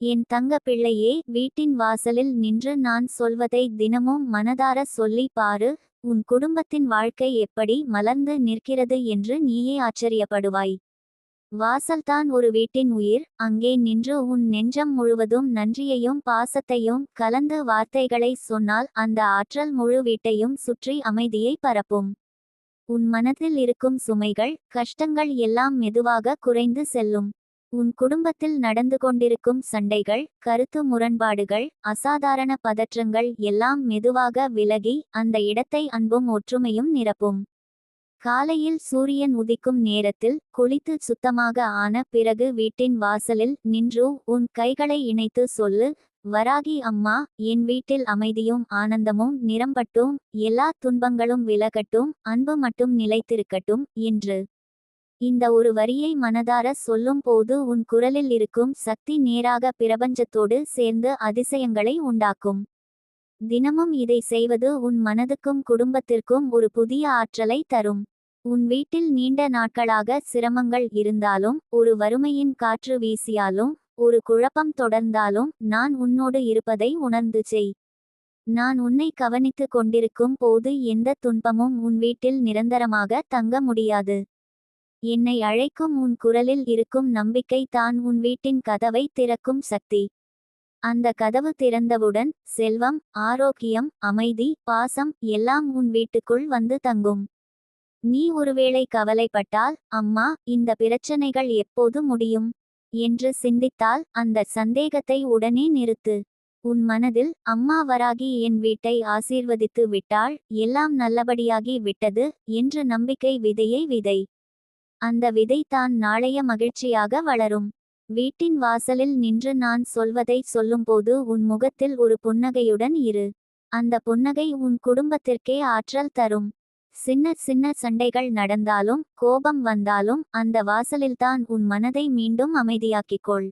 என் தங்க பிள்ளையே வீட்டின் வாசலில் நின்று நான் சொல்வதை தினமும் மனதார சொல்லி பாரு உன் குடும்பத்தின் வாழ்க்கை எப்படி மலர்ந்து நிற்கிறது என்று நீயே ஆச்சரியப்படுவாய். வாசல்தான் ஒரு வீட்டின் உயிர் அங்கே நின்று உன் நெஞ்சம் முழுவதும் நன்றியையும் பாசத்தையும் கலந்து வார்த்தைகளை சொன்னால் அந்த ஆற்றல் முழு வீட்டையும் சுற்றி அமைதியை பரப்பும். உன் மனதில் இருக்கும் சுமைகள் கஷ்டங்கள் எல்லாம் மெதுவாக குறைந்து செல்லும். உன் குடும்பத்தில் நடந்து கொண்டிருக்கும் சண்டைகள் கருத்து முரண்பாடுகள் அசாதாரண பதற்றங்கள் எல்லாம் மெதுவாக விலகி அந்த இடத்தை அன்பும் ஒற்றுமையும் நிரப்பும். காலையில் சூரியன் உதிக்கும் நேரத்தில் குளித்து சுத்தமாக ஆன பிறகு வீட்டின் வாசலில் நின்று உன் கைகளை இணைத்து சொல்லு வராகி அம்மா என் வீட்டில் அமைதியும் ஆனந்தமும் நிரம்பட்டும் எல்லா துன்பங்களும் விலகட்டும் அன்பு மட்டும் நிலைத்திருக்கட்டும் என்று. இந்த ஒரு வரியை மனதார சொல்லும் போது உன் குரலில் இருக்கும் சக்தி நேராக பிரபஞ்சத்தோடு சேர்ந்து அதிசயங்களை உண்டாக்கும். தினமும் இதை செய்வது உன் மனதுக்கும் குடும்பத்திற்கும் ஒரு புதிய ஆற்றலை தரும். உன் வீட்டில் நீண்ட நாட்களாக சிரமங்கள் இருந்தாலும் ஒரு வறுமையின் காற்று வீசியாலும் ஒரு குழப்பம் தொடர்ந்தாலும் நான் உன்னோடு இருப்பதை உணர்ந்து செய். நான் உன்னை கவனித்து கொண்டிருக்கும் போது எந்த துன்பமும் உன் வீட்டில் நிரந்தரமாக தங்க முடியாது. என்னை அழைக்கும் உன் குரலில் இருக்கும் நம்பிக்கை தான் உன் வீட்டின் கதவை திறக்கும் சக்தி. அந்த கதவு திறந்தவுடன் செல்வம் ஆரோக்கியம் அமைதி பாசம் எல்லாம் உன் வீட்டுக்குள் வந்து தங்கும். நீ ஒருவேளை கவலைப்பட்டால் அம்மா இந்த பிரச்சனைகள் எப்போது முடியும்? என்று சிந்தித்தால் அந்த சந்தேகத்தை உடனே நிறுத்து. உன் மனதில் அம்மா வராகி என் வீட்டை ஆசீர்வதித்து விட்டாள் எல்லாம் நல்லபடியாகி விட்டது என்று நம்பிக்கை விதையை விதை. அந்த விதை தான் நாளைய மகிழ்ச்சியாக வளரும். வீட்டின் வாசலில் நின்று நான் சொல்வதை சொல்லும்போது உன் முகத்தில் ஒரு புன்னகையுடன் இரு. அந்த புன்னகை உன் குடும்பத்திற்கே ஆற்றல் தரும். சின்ன சின்ன சண்டைகள் நடந்தாலும் கோபம் வந்தாலும் அந்த வாசலில்தான் உன் மனதை மீண்டும் அமைதியாக்கிக்கொள்.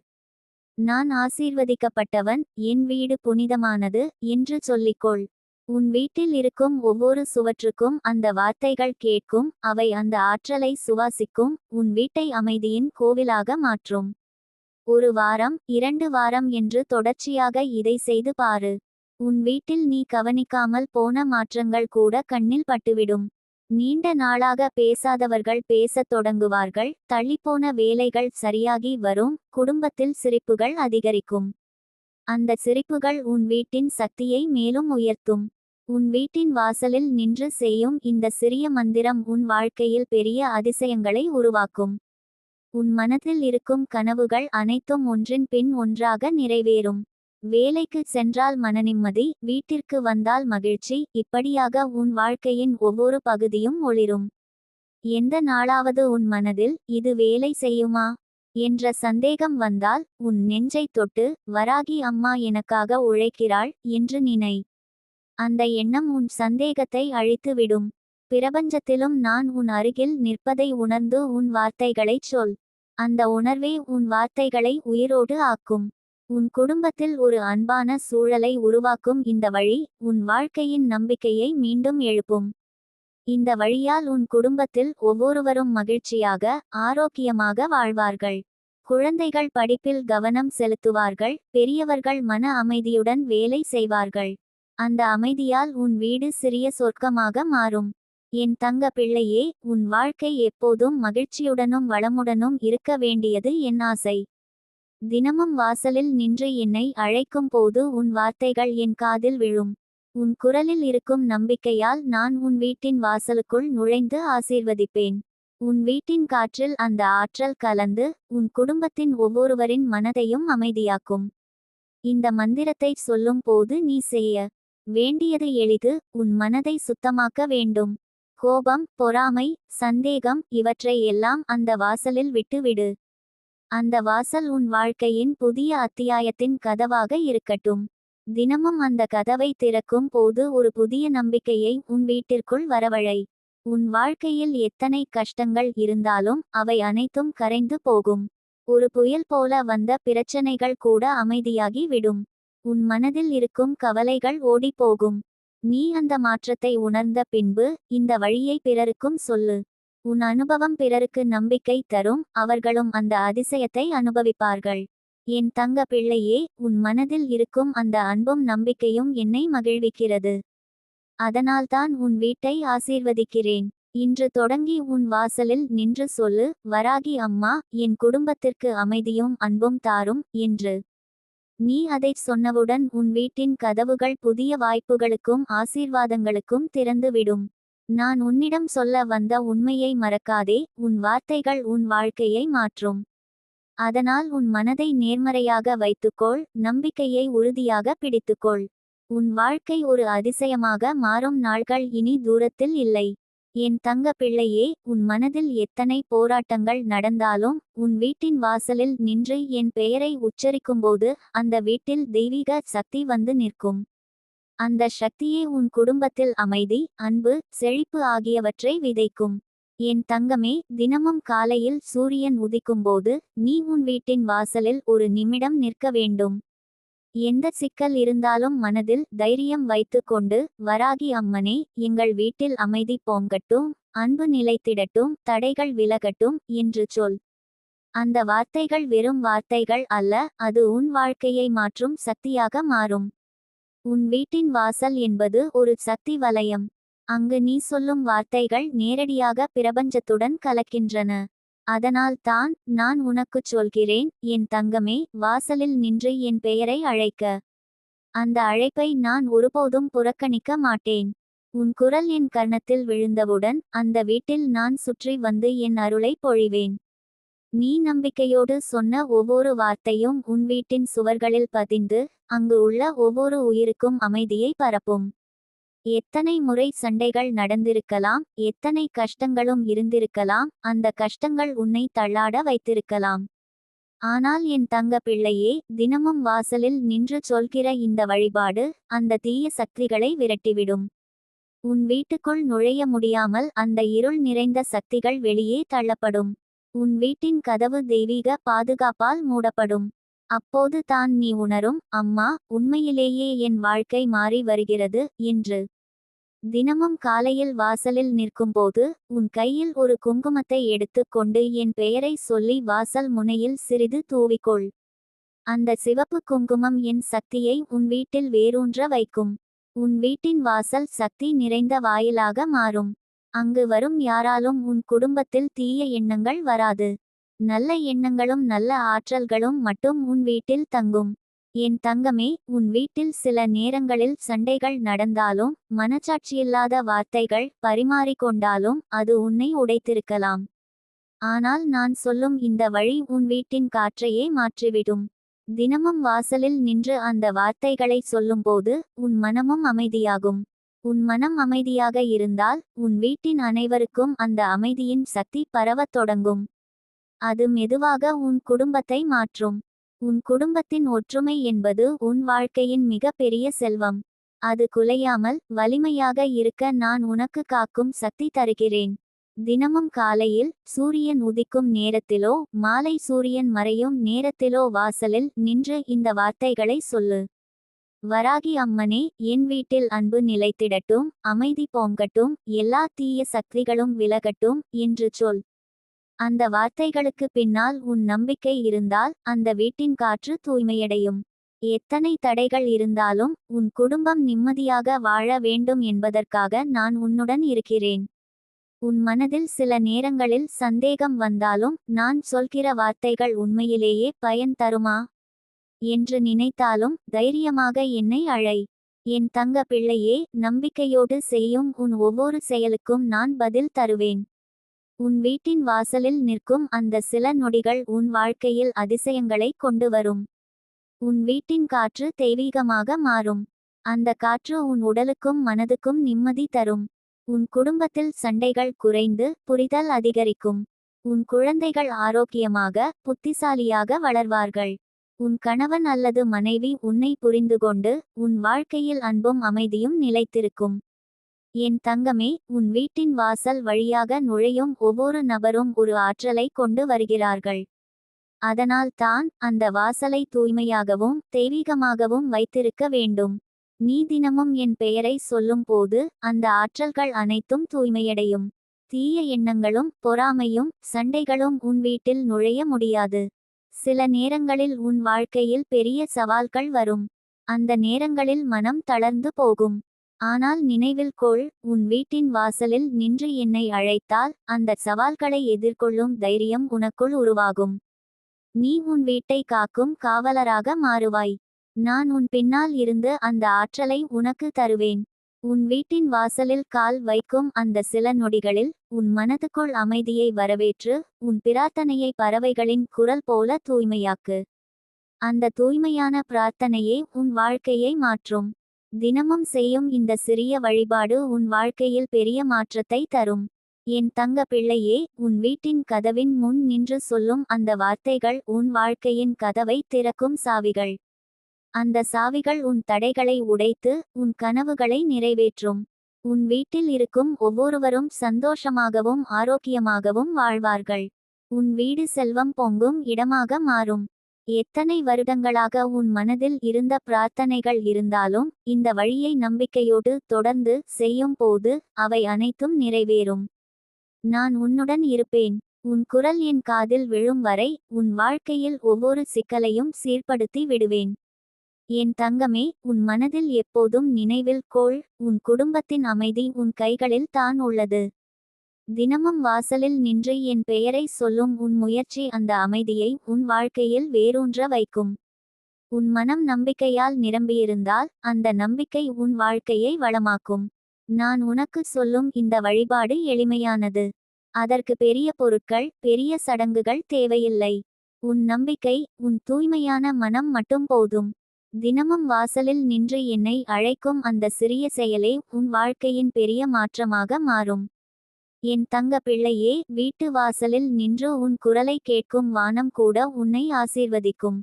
நான் ஆசீர்வதிக்கப்பட்டவன் என் வீடு புனிதமானது என்று சொல்லிக்கொள். உன் வீட்டில் இருக்கும் ஒவ்வொரு சுவற்றுக்கும் அந்த வார்த்தைகள் கேட்கும் அவை அந்த ஆற்றலை சுவாசிக்கும் உன் வீட்டை அமைதியின் கோவிலாக மாற்றும். ஒரு வாரம் இரண்டு வாரம் என்று தொடர்ச்சியாக இதை செய்து பாரு. உன் வீட்டில் நீ கவனிக்காமல் போன மாற்றங்கள் கூட கண்ணில் பட்டுவிடும். நீண்ட நாளாக பேசாதவர்கள் பேசத் தொடங்குவார்கள் தள்ளிப்போன வேலைகள் சரியாகி வரும் குடும்பத்தில் சிரிப்புகள் அதிகரிக்கும். அந்த சிரிப்புகள் உன் வீட்டின் சக்தியை மேலும் உயர்த்தும். உன் வீட்டின் வாசலில் நின்று செய்யும் இந்த சிறிய மந்திரம் உன் வாழ்க்கையில் பெரிய அதிசயங்களை உருவாக்கும். உன் மனதில் இருக்கும் கனவுகள் அனைத்தும் ஒன்றின் பின் ஒன்றாக நிறைவேறும். வேலைக்கு சென்றால் மனநிம்மதி வீட்டிற்கு வந்தால் மகிழ்ச்சி இப்படியாக உன் வாழ்க்கையின் ஒவ்வொரு பகுதியும் ஒளிரும். எந்த நாளாவது உன் மனதில் இது வேலை செய்யுமா என்ற சந்தேகம் வந்தால் உன் நெஞ்சை தொட்டு வராகி அம்மா எனக்காக உழைக்கிறாள் என்று நினை. அந்த எண்ணம் உன் சந்தேகத்தை அழித்துவிடும். பிரபஞ்சத்திலும் நான் உன் அருகில் நிற்பதை உணர்ந்து உன் வார்த்தைகளைச் சொல். அந்த உணர்வே உன் வார்த்தைகளை உயிரோடு ஆக்கும். உன் குடும்பத்தில் ஒரு அன்பான சூழலை உருவாக்கும். இந்த வழி உன் வாழ்க்கையின் நம்பிக்கையை மீண்டும் எழுப்பும். இந்த வழியால் உன் குடும்பத்தில் ஒவ்வொருவரும் மகிழ்ச்சியாக ஆரோக்கியமாக வாழ்வார்கள். குழந்தைகள் படிப்பில் கவனம் செலுத்துவார்கள். பெரியவர்கள் மன அமைதியுடன் வேலை செய்வார்கள். அந்த அமைதியால் உன் வீடு சிறிய சொர்க்கமாக மாறும். என் தங்க பிள்ளையே உன் வாழ்க்கை எப்போதும் மகிழ்ச்சியுடனும் வளமுடனும் இருக்க வேண்டியது என் ஆசை. தினமும் வாசலில் நின்று என்னை அழைக்கும் போது உன் வார்த்தைகள் என் காதில் விழும். உன் குரலில் இருக்கும் நம்பிக்கையால் நான் உன் வீட்டின் வாசலுக்குள் நுழைந்து ஆசீர்வதிப்பேன். உன் வீட்டின் காற்றில் அந்த ஆற்றல் கலந்து உன் குடும்பத்தின் ஒவ்வொருவரின் மனதையும் அமைதியாக்கும். இந்த மந்திரத்தை சொல்லும் போது நீ செய்ய வேண்டியது எளிது உன் மனதை சுத்தமாக்க வேண்டும். கோபம் பொறாமை சந்தேகம் இவற்றை எல்லாம் அந்த வாசலில் விட்டுவிடு. அந்த வாசல் உன் வாழ்க்கையின் புதிய அத்தியாயத்தின் கதவாக இருக்கட்டும். தினமும் அந்த கதவை திறக்கும் போது ஒரு புதிய நம்பிக்கையை உன் வீட்டிற்குள் வரவழை. உன் வாழ்க்கையில் எத்தனை கஷ்டங்கள் இருந்தாலும் அவை அனைத்தும் கரைந்து போகும். ஒரு புயல் போல வந்த பிரச்சனைகள் கூட அமைதியாகி விடும். உன் மனதில் இருக்கும் கவலைகள் ஓடிப்போகும். நீ அந்த மாற்றத்தை உணர்ந்த பின்பு இந்த வழியை பிறருக்கும் சொல்லு. உன் அனுபவம் பிறருக்கு நம்பிக்கை தரும் அவர்களும் அந்த அதிசயத்தை அனுபவிப்பார்கள். என் தங்க பிள்ளையே உன் மனதில் இருக்கும் அந்த அன்பும் நம்பிக்கையும் என்னை மகிழ்விக்கிறது. அதனால்தான் உன் வீட்டை ஆசீர்வதிக்கிறேன். இன்று தொடங்கி உன் வாசலில் நின்று சொல்லு வராகி அம்மா என் குடும்பத்திற்கு அமைதியும் அன்பும் தாரும் என்று. நீ அதைச் சொன்னவுடன் உன் வீட்டின் கதவுகள் புதிய வாய்ப்புகளுக்கும் ஆசீர்வாதங்களுக்கும் திறந்துவிடும். நான் உன்னிடம் சொல்ல வந்த உண்மையை மறக்காதே உன் வார்த்தைகள் உன் வாழ்க்கையை மாற்றும். அதனால் உன் மனதை நேர்மறையாக வைத்துக்கொள் நம்பிக்கையை உறுதியாக பிடித்துக்கொள். உன் வாழ்க்கை ஒரு அதிசயமாக மாறும் நாள்கள் இனி தூரத்தில் இல்லை. என் தங்க பிள்ளையே உன் மனதில் எத்தனை போராட்டங்கள் நடந்தாலும் உன் வீட்டின் வாசலில் நின்று என் பெயரை உச்சரிக்கும்போது அந்த வீட்டில் தெய்வீக சக்தி வந்து நிற்கும். அந்த சக்தியே உன் குடும்பத்தில் அமைதி அன்பு செழிப்பு ஆகியவற்றை விதைக்கும். என் தங்கமே தினமும் காலையில் சூரியன் உதிக்கும்போது நீ உன் வீட்டின் வாசலில் ஒரு நிமிடம் நிற்க வேண்டும். எந்த சிக்கல் இருந்தாலும் மனதில் தைரியம் வைத்து கொண்டு வராகி அம்மனே எங்கள் வீட்டில் அமைதி போங்கட்டும் அன்பு நிலைத்திடட்டும் தடைகள் விலகட்டும் என்று சொல். அந்த வார்த்தைகள் வெறும் வார்த்தைகள் அல்ல அது உன் வாழ்க்கையை மாற்றும் சக்தியாக மாறும். உன் வீட்டின் வாசல் என்பது ஒரு சக்தி வலயம். அங்கு நீ சொல்லும் வார்த்தைகள் நேரடியாக பிரபஞ்சத்துடன் கலக்கின்றன. அதனால் தான் நான் உனக்குச் சொல்கிறேன் என் தங்கமே வாசலில் நின்று என் பெயரை அழைக்க. அந்த அழைப்பை நான் ஒருபோதும் புறக்கணிக்க மாட்டேன். உன் குரல் என் கர்ணத்தில் விழுந்தவுடன் அந்த வீட்டில் நான் சுற்றி வந்து என் அருளை பொழிவேன். நீ நம்பிக்கையோடு சொன்ன ஒவ்வொரு வார்த்தையும் உன் வீட்டின் சுவர்களில் பதிந்து அங்கு உள்ள ஒவ்வொரு உயிருக்கும் அமைதியை பரப்பும். எத்தனை முறை சண்டைகள் நடந்திருக்கலாம் எத்தனை கஷ்டங்களும் இருந்திருக்கலாம் அந்த கஷ்டங்கள் உன்னை தள்ளாட வைத்திருக்கலாம். ஆனால் என் தங்க பிள்ளையே தினமும் வாசலில் நின்று சொல்கிற இந்த வழிபாடு அந்த தீய சக்திகளை விரட்டிவிடும். உன் வீட்டுக்குள் நுழைய முடியாமல் அந்த இருள் நிறைந்த சக்திகள் வெளியே தள்ளப்படும். உன் வீட்டின் கதவு தெய்வீக பாதுகாப்பால் மூடப்படும். அப்போது தான் நீ உணரும் அம்மா உண்மையிலேயே என் வாழ்க்கை மாறி வருகிறது என்று. தினமும் காலையில் வாசலில் நிற்கும்போது உன் கையில் ஒரு குங்குமத்தை எடுத்துக்கொண்டு என் பெயரை சொல்லி வாசல் முனையில் சிறிது தூவிக்கொள். அந்த சிவப்பு குங்குமம் என் சக்தியை உன் வீட்டில் வேரூன்ற வைக்கும். உன் வீட்டின் வாசல் சக்தி நிறைந்த வாயிலாக மாறும். அங்கு வரும் யாராலும் உன் குடும்பத்தில் தீய எண்ணங்கள் வராது. நல்ல எண்ணங்களும் நல்ல ஆற்றல்களும் மட்டும் உன் வீட்டில் தங்கும். என் தங்கமே உன் வீட்டில் சில நேரங்களில் சண்டைகள் நடந்தாலும் மனச்சாட்சியில்லாத வார்த்தைகள் பரிமாறிக்கொண்டாலும் அது உன்னை உடைத்திருக்கலாம். ஆனால் நான் சொல்லும் இந்த வழி உன் வீட்டின் காற்றையே மாற்றிவிடும். தினமும் வாசலில் நின்று அந்த வார்த்தைகளை சொல்லும்போது உன் மனமும் அமைதியாகும். உன் மனம் அமைதியாக இருந்தால் உன் வீட்டின் அனைவருக்கும் அந்த அமைதியின் சக்தி பரவத் தொடங்கும். அது மெதுவாக உன் குடும்பத்தை மாற்றும். உன் குடும்பத்தின் ஒற்றுமை என்பது உன் வாழ்க்கையின் மிகப்பெரிய செல்வம். அது குலையாமல் வலிமையாக இருக்க நான் உனக்கு காக்கும் சக்தி தருகிறேன். தினமும் காலையில் சூரியன் உதிக்கும் நேரத்திலோ மாலை சூரியன் மறையும் நேரத்திலோ வாசலில் நின்று இந்த வார்த்தைகளை சொல்லு. வராகி அம்மனே என் வீட்டில் அன்பு நிலைத்திடட்டும் அமைதி போங்கட்டும் எல்லா தீய சக்திகளும் விலகட்டும் என்று சொல். அந்த வார்த்தைகளுக்கு பின்னால் உன் நம்பிக்கை இருந்தால் அந்த வீட்டின் காற்று தூய்மையடையும். எத்தனை தடைகள் இருந்தாலும் உன் குடும்பம் நிம்மதியாக வாழ வேண்டும் என்பதற்காக நான் உன்னுடன் இருக்கிறேன். உன் மனதில் சில நேரங்களில் சந்தேகம் வந்தாலும் நான் சொல்கிற வார்த்தைகள் உண்மையிலேயே பயன் தருமா? என்று நினைத்தாலும் தைரியமாக என்னை அழை. என் தங்க பிள்ளையே நம்பிக்கையோடு செய்யும் உன் ஒவ்வொரு செயலுக்கும் நான் பதில் தருவேன். உன் வீட்டின் வாசலில் நிற்கும் அந்த சில நொடிகள் உன் வாழ்க்கையில் அதிசயங்களை கொண்டு வரும் உன் வீட்டின் காற்று தெய்வீகமாக மாறும். அந்த காற்று உன் உடலுக்கும் மனதுக்கும் நிம்மதி தரும். உன் குடும்பத்தில் சண்டைகள் குறைந்து புரிதல் அதிகரிக்கும். உன் குழந்தைகள் ஆரோக்கியமாக புத்திசாலியாக வளர்வார்கள். உன் கணவன் அல்லது மனைவி உன்னை புரிந்துகொண்டு உன் வாழ்க்கையில் அன்பும் அமைதியும் நிலைத்திருக்கும். என் தங்கமே உன் வீட்டின் வாசல் வழியாக நுழையும் ஒவ்வொரு நபரும் ஒரு ஆற்றலை கொண்டு வருகிறார்கள். அதனால் தான் அந்த வாசலை தூய்மையாகவும் தெய்வீகமாகவும் வைத்திருக்க வேண்டும். நீ தினமும் என் பெயரை சொல்லும் போது அந்த ஆற்றல்கள் அனைத்தும் தூய்மையடையும். தீய எண்ணங்களும் பொறாமையும் சண்டைகளும் உன் வீட்டில் நுழைய முடியாது. சில நேரங்களில் உன் வாழ்க்கையில் பெரிய சவால்கள் வரும். அந்த நேரங்களில் மனம் தளர்ந்து போகும். ஆனால் நினைவில் கொள் உன் வீட்டின் வாசலில் நின்று என்னை அழைத்தால் அந்த சவால்களை எதிர்கொள்ளும் தைரியம் உனக்குள் உருவாகும். நீ உன் வீட்டை காக்கும் காவலராக மாறுவாய். நான் உன் பின்னால் இருந்து அந்த ஆற்றலை உனக்கு தருவேன். உன் வீட்டின் வாசலில் கால் வைக்கும் அந்த சில நொடிகளில் உன் மனதுக்குள் அமைதியை வரவேற்று உன் பிரார்த்தனையை பறவைகளின் குரல் போல தூய்மையாக்கு. அந்த தூய்மையான பிரார்த்தனையே உன் வாழ்க்கையை மாற்றும். தினமும் செய்யும் இந்த சிறிய வழிபாடு உன் வாழ்க்கையில் பெரிய மாற்றத்தை தரும். என் தங்க பிள்ளையே உன் வீட்டின் கதவின் முன் நின்று சொல்லும் அந்த வார்த்தைகள் உன் வாழ்க்கையின் கதவை திறக்கும் சாவிகள். அந்த சாவிகள் உன் தடைகளை உடைத்து உன் கனவுகளை நிறைவேற்றும். உன் வீட்டில் இருக்கும் ஒவ்வொருவரும் சந்தோஷமாகவும் ஆரோக்கியமாகவும் வாழ்வார்கள். உன் வீடு செல்வம் பொங்கும் இடமாக மாறும். எத்தனை வருடங்களாக உன் மனதில் இருந்த பிரார்த்தனைகள் இருந்தாலும் இந்த வழியை நம்பிக்கையோடு தொடர்ந்து செய்யும் போது அவை அனைத்தும் நிறைவேறும். நான் உன்னுடன் இருப்பேன். உன் குரல் என் காதில் விழும் வரை உன் வாழ்க்கையில் ஒவ்வொரு சிக்கலையும் சீர்படுத்தி விடுவேன். என் தங்கமே உன் மனதில் எப்போதும் நினைவில் கோள். உன் குடும்பத்தின் அமைதி உன் கைகளில் தான் உள்ளது. தினமும் வாசலில் நின்று என் பெயரை சொல்லும் உன் முயற்சி அந்த அமைதியை உன் வாழ்க்கையில் வேரூன்ற வைக்கும். உன் மனம் நம்பிக்கையால் நிரம்பியிருந்தால் அந்த நம்பிக்கை உன் வாழ்க்கையை வளமாக்கும். நான் உனக்கு சொல்லும் இந்த வழிபாடு எளிமையானது. அதற்கு பெரிய பொருட்கள் பெரிய சடங்குகள் தேவையில்லை. உன் நம்பிக்கை உன் தூய்மையான மனம் மட்டும் போதும். தினமும் வாசலில் நின்று என்னை அழைக்கும் அந்த சிறிய செயலே உன் வாழ்க்கையின் பெரிய மாற்றமாக மாறும். என் தங்க பிள்ளையே வீட்டு வாசலில் நின்று உன் குரலை கேட்கும் வானம் கூட உன்னை ஆசீர்வதிக்கும்.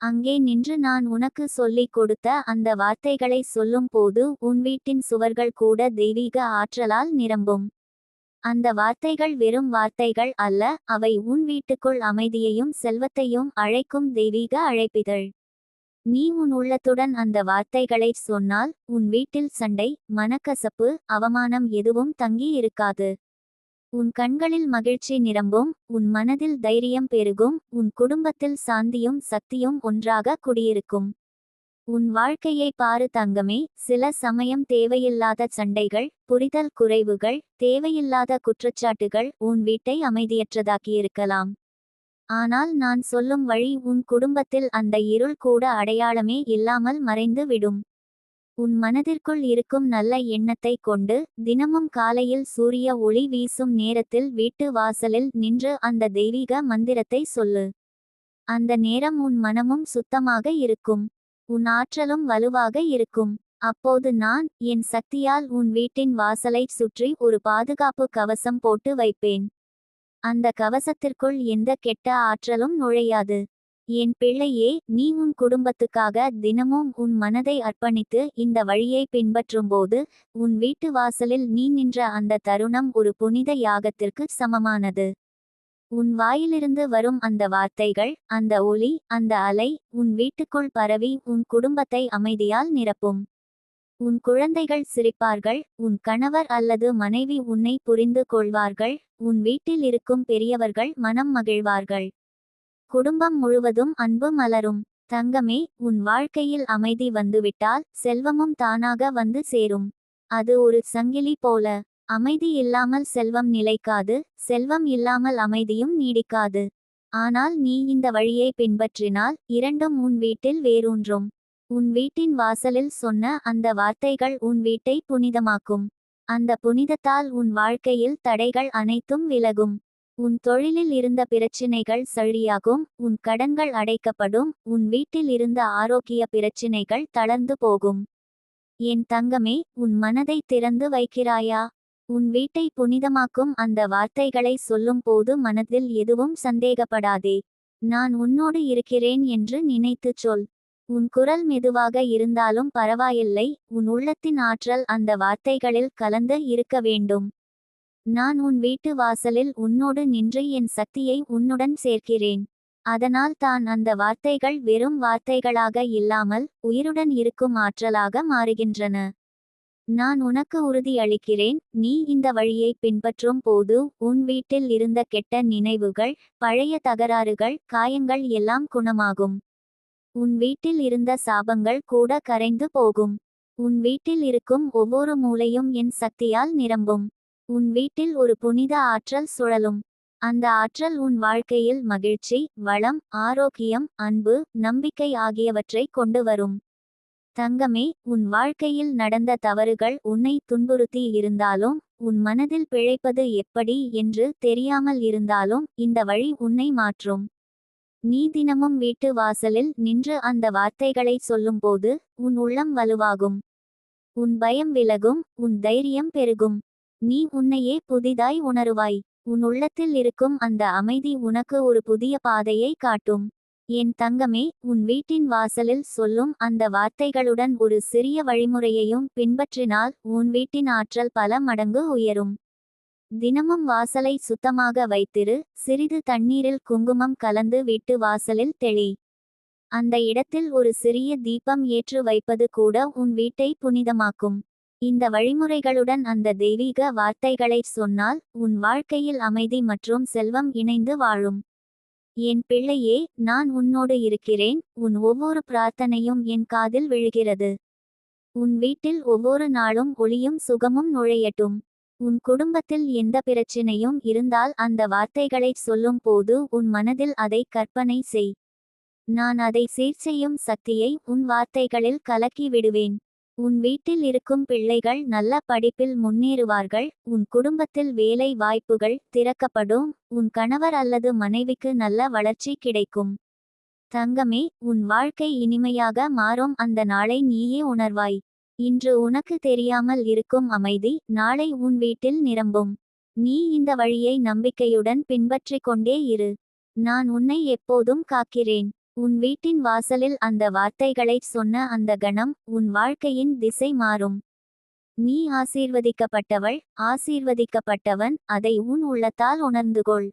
அங்கே நின்று நான் உனக்கு சொல்லிக் கொடுத்த அந்த வார்த்தைகளை சொல்லும் போது உன் வீட்டின் சுவர்கள் கூட தெய்வீக ஆற்றலால் நிரம்பும். அந்த வார்த்தைகள் வெறும் வார்த்தைகள் அல்ல அவை உன் வீட்டுக்குள் அமைதியையும் செல்வத்தையும் அழைக்கும் தெய்வீக அழைப்பிதழ். நீ உன் உள்ளத்துடன் அந்த வார்த்தைகளை சொன்னால் உன் வீட்டில் சண்டை மனக்கசப்பு அவமானம் எதுவும் தங்கி இருக்காது. உன் கண்களில் மகிழ்ச்சி நிரம்பும் உன் மனதில் தைரியம் பெருகும் உன் குடும்பத்தில் சாந்தியும் சக்தியும் ஒன்றாக குடியிருக்கும். உன் வாழ்க்கையை பாரு தங்கமே சில சமயம் தேவையில்லாத சண்டைகள் புரிதல் குறைவுகள் தேவையில்லாத குற்றச்சாட்டுகள் உன் வீட்டை அமைதியற்றதாக்கியிருக்கலாம். ஆனால் நான் சொல்லும் வழி உன் குடும்பத்தில் அந்த இருள் கூட அடையாளமே இல்லாமல் மறைந்து விடும். உன் மனதிற்குள் இருக்கும் நல்ல எண்ணத்தை கொண்டு தினமும் காலையில் சூரிய ஒளி வீசும் நேரத்தில் வீட்டு வாசலில் நின்று அந்த தெய்வீக மந்திரத்தை சொல்லு. அந்த நேரம் உன் மனமும் சுத்தமாக இருக்கும். உன் ஆற்றலும் வலுவாக இருக்கும். அப்போது நான் என் சக்தியால் உன் வீட்டின் வாசலைச் சுற்றி ஒரு பாதுகாப்பு கவசம் போட்டு வைப்பேன். அந்த கவசத்திற்குள் எந்த கெட்ட ஆற்றலும் நுழையாது. என் பிள்ளையே நீ உன் குடும்பத்துக்காக தினமும் உன் மனதை அர்ப்பணித்து இந்த வழியை பின்பற்றும்போது உன் வீட்டு வாசலில் நீ நின்ற அந்த தருணம் ஒரு புனித யாகத்திற்கு சமமானது. உன் வாயிலிருந்து வரும் அந்த வார்த்தைகள் அந்த ஒளி அந்த அலை உன் வீட்டுக்குள் பரவி உன் குடும்பத்தை அமைதியால் நிரப்பும். உன் குழந்தைகள் சிரிப்பார்கள் உன் கணவர் அல்லது மனைவி உன்னை புரிந்து கொள்வார்கள் உன் வீட்டில் இருக்கும் பெரியவர்கள் மனம் மகிழ்வார்கள். குடும்பம் முழுவதும் அன்பு மலரும். தங்கமே உன் வாழ்க்கையில் அமைதி வந்துவிட்டால் செல்வமும் தானாக வந்து சேரும். அது ஒரு சங்கிலி போல. அமைதி இல்லாமல் செல்வம் நிலைக்காது செல்வம் இல்லாமல் அமைதியும் நீடிக்காது. ஆனால் நீ இந்த வழியை பின்பற்றினால் இரண்டும் உன் வீட்டில் வேரூன்றும். உன் வீட்டின் வாசலில் சொன்ன அந்த வார்த்தைகள் உன் வீட்டை புனிதமாக்கும். அந்த புனிதத்தால் உன் வாழ்க்கையில் தடைகள் அனைத்தும் விலகும். உன் தொழிலில் இருந்த பிரச்சினைகள் சழியாகும் உன் கடன்கள் அடைக்கப்படும் உன் வீட்டில் இருந்த ஆரோக்கிய பிரச்சினைகள் தளர்ந்து போகும். என் தங்கமே உன் மனதை திறந்து வைக்கிறாயா? உன் வீட்டை புனிதமாக்கும் அந்த வார்த்தைகளை சொல்லும் போது மனதில் எதுவும் சந்தேகப்படாதே. நான் உன்னோடு இருக்கிறேன் என்று நினைத்துச் சொல். உன் குரல் மெதுவாக இருந்தாலும் பரவாயில்லை உன் உள்ளத்தின் ஆற்றல் அந்த வார்த்தைகளில் கலந்து இருக்க வேண்டும். நான் உன் வீட்டு வாசலில் உன்னோடு நின்று என் சக்தியை உன்னுடன் சேர்க்கிறேன். அதனால் தான் அந்த வார்த்தைகள் வெறும் வார்த்தைகளாக இல்லாமல் உயிருடன் இருக்கும் ஆற்றலாக மாறுகின்றன. நான் உனக்கு உறுதியளிக்கிறேன் நீ இந்த வழியை பின்பற்றும் போது உன் வீட்டில் இருந்த கெட்ட நினைவுகள் பழைய தகராறுகள் காயங்கள் எல்லாம் குணமாகும். உன் வீட்டில் இருந்த சாபங்கள் கூட கரைந்து போகும். உன் வீட்டில் இருக்கும் ஒவ்வொரு மூலையும் என் சக்தியால் நிரம்பும். உன் வீட்டில் ஒரு புனித ஆற்றல் சுழலும். அந்த ஆற்றல் உன் வாழ்க்கையில் மகிழ்ச்சி வளம் ஆரோக்கியம் அன்பு நம்பிக்கை ஆகியவற்றை கொண்டு வரும். தங்கமே உன் வாழ்க்கையில் நடந்த தவறுகள் உன்னை துன்புறுத்தி இருந்தாலும் உன் மனதில் பிழைப்பது எப்படி என்று தெரியாமல் இருந்தாலும் இந்த வழி உன்னை மாற்றும். நீ தினமும் வீட்டு வாசலில் நின்று அந்த வார்த்தைகளை சொல்லும்போது உன் உள்ளம் வலுவாகும். உன் பயம் விலகும் உன் தைரியம் பெருகும். நீ உன்னையே புதிதாய் உணருவாய். உன் உள்ளத்தில் இருக்கும் அந்த அமைதி உனக்கு ஒரு புதிய பாதையை காட்டும். என் தங்கமே உன் வீட்டின் வாசலில் சொல்லும் அந்த வார்த்தைகளுடன் ஒரு சிறிய வழிமுறையையும் பின்பற்றினால் உன் வீட்டின் ஆற்றல் பல மடங்கு உயரும். தினமும் வாசலை சுத்தமாக வைத்திரு சிறிது தண்ணீரில் குங்குமம் கலந்து வீட்டு வாசலில் தெளி. அந்த இடத்தில் ஒரு சிறிய தீபம் ஏற்று வைப்பது கூட உன் வீட்டை புனிதமாக்கும். இந்த வழிமுறைகளுடன் அந்த தெய்வீக வார்த்தைகளை சொன்னால் உன் வாழ்க்கையில் அமைதி மற்றும் செல்வம் இணைந்து வாழும். என் பிள்ளையே நான் உன்னோடு இருக்கிறேன் உன் ஒவ்வொரு பிரார்த்தனையும் என் காதில் விழுகிறது. உன் வீட்டில் ஒவ்வொரு நாளும் ஒளியும் சுகமும் நுழையட்டும். உன் குடும்பத்தில் எந்த பிரச்சினையும் இருந்தால் அந்த வார்த்தைகளைச் சொல்லும் போது உன் மனதில் அதை கற்பனை செய். நான் அதை சீர் செய்யும் சக்தியை உன் வார்த்தைகளில் கலக்கி விடுவேன். உன் வீட்டில் இருக்கும் பிள்ளைகள் நல்ல படிப்பில் முன்னேறுவார்கள். உன் குடும்பத்தில் வேலை வாய்ப்புகள் திறக்கப்படும். உன் கணவர் அல்லது மனைவிக்கு நல்ல வளர்ச்சி கிடைக்கும். தங்கமே உன் வாழ்க்கை இனிமையாக மாறும். அந்த நாளை நீயே உணர்வாய். இன்று உனக்கு தெரியாமல் இருக்கும் அமைதி நாளை உன் வீட்டில் நிரம்பும். நீ இந்த வழியை நம்பிக்கையுடன் பின்பற்றிக் கொண்டே இரு. நான் உன்னை எப்போதும் காக்கிறேன். உன் வீட்டின் வாசலில் அந்த வார்த்தைகளைச் சொன்ன அந்த கணம் உன் வாழ்க்கையின் திசை மாறும். நீ ஆசீர்வதிக்கப்பட்டவள் ஆசீர்வதிக்கப்பட்டவன் அதை உன் உள்ளத்தால் உணர்ந்துகொள்.